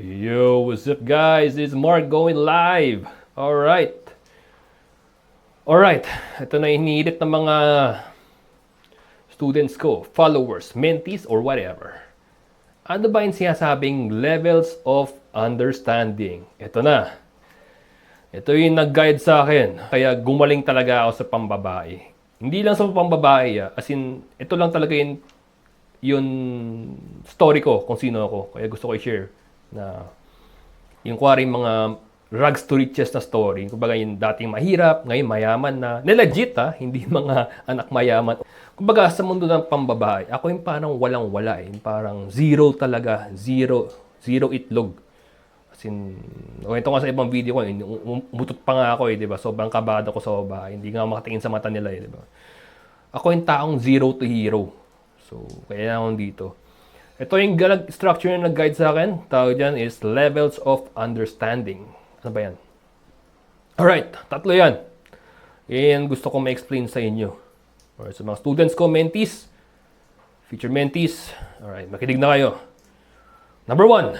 Yo, what's up guys? This is Mark going live. Alright. Alright, ito na iniilit ng mga students ko, followers, mentees, or whatever. Ano ba yung sinasabing levels of understanding? Ito na. Ito yung nag-guide sa akin. Kaya gumaling talaga ako sa pambabae. Hindi lang sa pambabae, ah. as in, ito lang talaga yung, yung story ko kung sino ako. Kaya gusto ko i-share na yung kuwari mga rags to riches na story. Kumbaga yung dating mahirap, ngayon mayaman na. Na legit ha, hindi mga anak mayaman. Kumbaga sa mundo ng pambabae, ako yung parang walang-wala eh. Yung parang zero talaga, zero, zero itlog. As in, ito nga sa ibang video ko, eh, um- umutot pa nga ako eh, di ba? Sobrang kabado ko sa babae. Hindi nga makatingin sa mata nila eh, di ba? Ako yung taong zero to hero. So, kaya ako dito. Ito yung structure na nag-guide sa akin. Tawag dyan is levels of understanding. Ano ba yan? Alright, tatlo yan. Yan gusto ko ma-explain sa inyo. Alright, sa mga students ko, mentees, future mentees. Alright, makinig na kayo. Number one.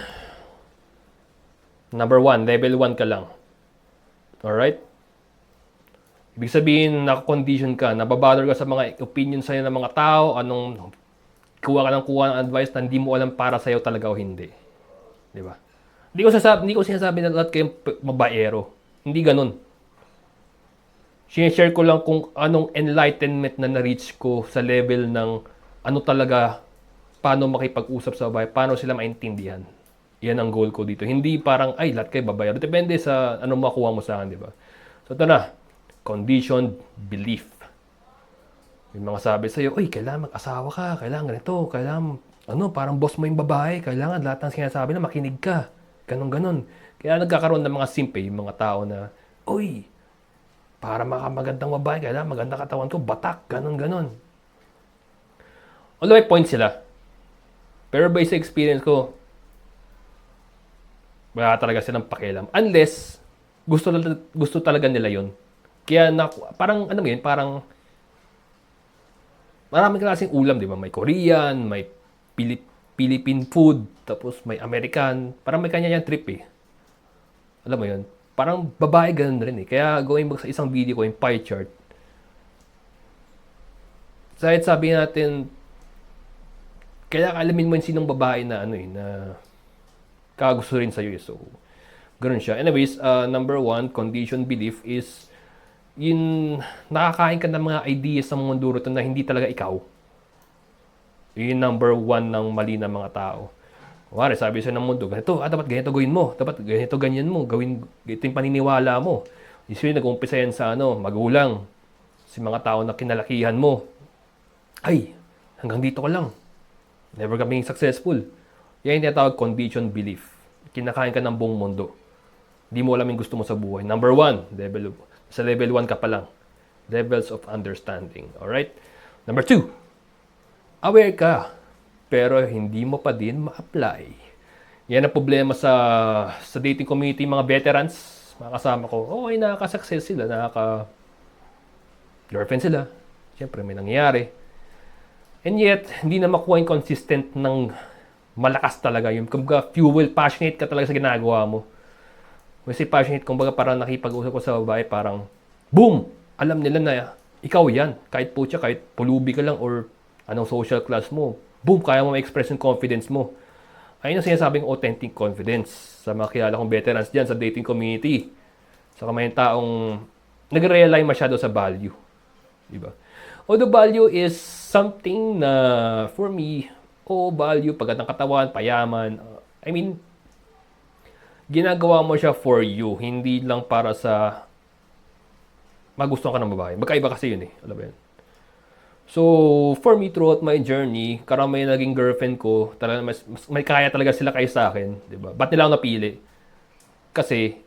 Number one, level 1 ka lang. Alright? Ibig sabihin, nakakondition ka, nababother ka sa mga opinion sa'yo ng mga tao, anong kuha ka ng kuha ng advice na hindi mo alam para sa'yo talaga o hindi. Di ba? Hindi ko sasabi, hindi ko sinasabi na lahat kayong mabaero. Hindi ganun. Sinishare ko lang kung anong enlightenment na na-reach ko sa level ng ano talaga, paano makipag-usap sa babae, paano sila maintindihan. Yan ang goal ko dito. Hindi parang, ay, lahat kayo babaero. Depende sa anong makuha mo sa akin, di ba? So, ito na. Conditioned belief. May mga sabi sa'yo, uy, kailangan mag-asawa ka, kailangan ganito, kailangan, ano, parang boss mo yung babae, kailangan lahat ng sinasabi na makinig ka. Ganon, ganon. Kaya nagkakaroon ng mga simpe, yung mga tao na, uy, para makamagandang babae, kailangan maganda katawan ko, batak, ganon, ganon. Although may point sila. Pero based sa experience ko, wala talaga silang pakialam. Unless, gusto, gusto talaga nila yon Kaya, na, parang, ano mo yun, parang, maraming klaseng ulam, di ba? May Korean, may Pilip, Philippine food, tapos may American. Parang may kanya yung trip eh. Alam mo yun? Parang babae ganun rin eh. Kaya going back sa isang video ko, yung pie chart. Kahit sabi natin, kaya alamin mo yung sinong babae na ano eh, na kagusto rin sa'yo eh. So, ganun siya. Anyways, uh, number one, condition belief is yun, nakakain ka ng mga ideas sa mundo rito na hindi talaga ikaw. Yun number one ng mali ng mga tao. Kumari, sabi sa ng mundo, ganito, ah, dapat ganito gawin mo. Dapat ganito, ganyan mo. Gawin, ito yung paniniwala mo. Usually, nag-umpisa yan sa ano, magulang. Si mga tao na kinalakihan mo. Ay, hanggang dito ka lang. Never ka being successful. Yan yung tinatawag condition belief. Kinakain ka ng buong mundo. Hindi mo alam yung gusto mo sa buhay. Number one, level, sa level 1 ka pa lang. Levels of understanding. Alright? Number two, aware ka, pero hindi mo pa din ma-apply. Yan ang problema sa sa dating community, mga veterans, mga kasama ko. Okay, nakaka-success sila, nakaka girlfriend sila. Siyempre, may nangyayari. And yet, hindi na makuha yung consistent ng malakas talaga. Yung kumbaga, fuel, passionate ka talaga sa ginagawa mo. Kasi passionate, kumbaga parang nakipag-usap ko sa babae, parang, boom! Alam nila na ikaw yan. Kahit po siya, kahit pulubi ka lang or anong social class mo, boom, kaya mo ma-express yung confidence mo. Ayun ang sinasabing authentic confidence sa mga kilala kong veterans dyan sa dating community. Sa kamay taong nag-realize masyado sa value. Diba? Although value is something na for me, oh, value, pagkat ng katawan, payaman. uh, I mean, ginagawa mo siya for you, hindi lang para sa magustuhan ka ng babae. Magkaiba kasi yun eh. Alam mo yun? So, for me, throughout my journey, karami naging girlfriend ko, talaga mas, mas, may kaya talaga sila kayo sa akin. Ba? Ba't nila ako napili? Kasi,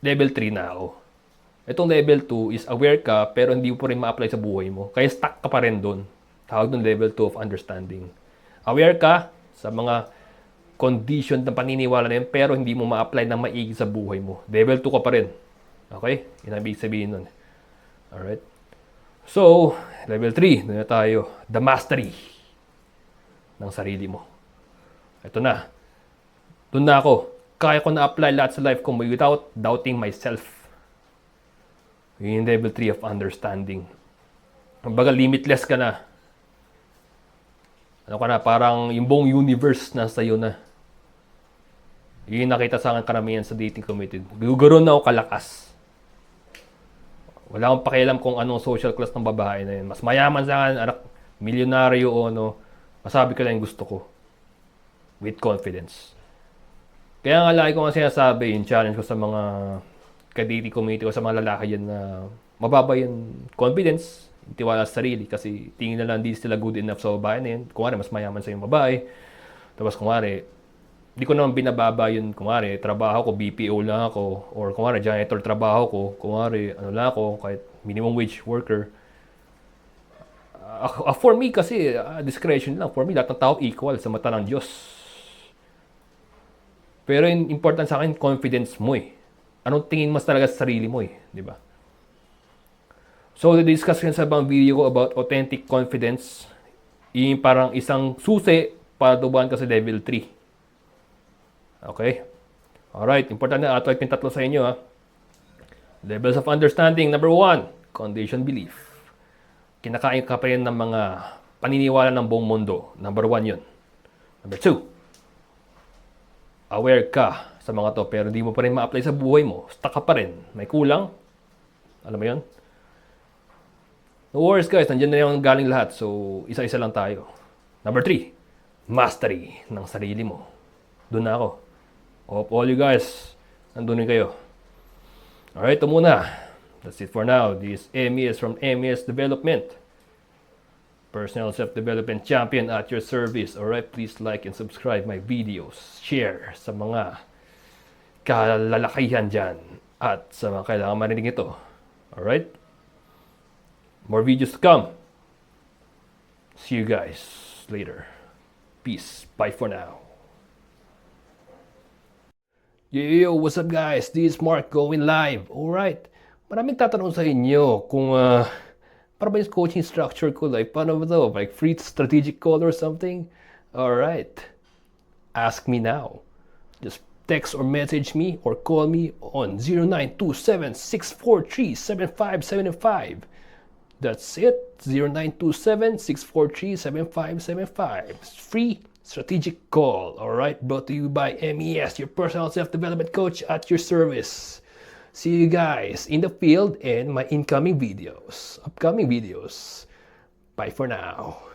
level 3 na ako. Itong level 2 is aware ka, pero hindi mo pa rin ma-apply sa buhay mo. Kaya stuck ka pa rin doon. Tawag ng level 2 of understanding. Aware ka sa mga condition ng paniniwala na yun, pero hindi mo ma-apply na maigi sa buhay mo. Level 2 ka pa rin. Okay? Yan ang ibig sabihin nun. Alright? So, level 3, na tayo. The mastery ng sarili mo. Ito na. Doon na ako. Kaya ko na-apply lahat sa life ko without doubting myself. Yun yung level 3 of understanding. Kumbaga, limitless ka na. Ano ka na, parang yung buong universe nasa iyo na. Yun yung nakita sa akin karamihan sa dating committed. Ganoon na ako kalakas. Wala akong pakialam kung anong social class ng babae na yun. Mas mayaman sa akin, anak, milyonaryo o ano. Masabi ko lang yung gusto ko. With confidence. Kaya nga lagi ko nga sinasabi, yung challenge ko sa mga ka-dating community ko sa mga lalaki yan na mababa yung confidence, yung tiwala sa sarili kasi tingin na lang di sila good enough sa babae na yun. Kung mas mayaman sa yung babae. Tapos kung di ko naman binababa yun, kung trabaho ko, BPO lang ako, or kung janitor trabaho ko, kung ano lang ako, kahit minimum wage worker. Uh, for me kasi, uh, discretion lang. For me, lahat ng tao equal sa mata ng Diyos. Pero yung important sa akin, confidence mo eh. Anong tingin mas talaga sa sarili mo eh, di ba? So, discuss ko sa bang video ko about authentic confidence. Yung parang isang susi para dumaan ka sa level 3. Okay? Alright, important na ato yung tatlo sa inyo ha. Levels of understanding. Number one, condition belief. Kinakain ka pa rin ng mga paniniwala ng buong mundo. Number one yun. Number two, aware ka sa mga to pero hindi mo pa rin ma-apply sa buhay mo. Stuck ka pa rin. May kulang. Alam mo yun? No worries guys, nandiyan na yung galing lahat. So, isa-isa lang tayo. Number three, mastery ng sarili mo. Doon na ako. Hope all you guys, nandun rin kayo. Alright, ito muna. That's it for now. This MES from MES Development. Personal Self-Development Champion at your service. Alright, please like and subscribe my videos. Share sa mga kalalakihan dyan. At sa mga kailangan marinig ito. Alright? More videos to come. See you guys later. Peace. Bye for now. Yo, what's up guys? This is Mark going live. Alright. Maraming tatanong sa inyo kung uh, para ba yung coaching structure ko like paano ba to? Like free strategic call or something? Alright. Ask me now. Just text or message me or call me on 0927 643 7575. That's it. 0927-643-7575. Free strategic call. All right. Brought to you by MES, your personal self-development coach at your service. See you guys in the field and my incoming videos, upcoming videos. Bye for now.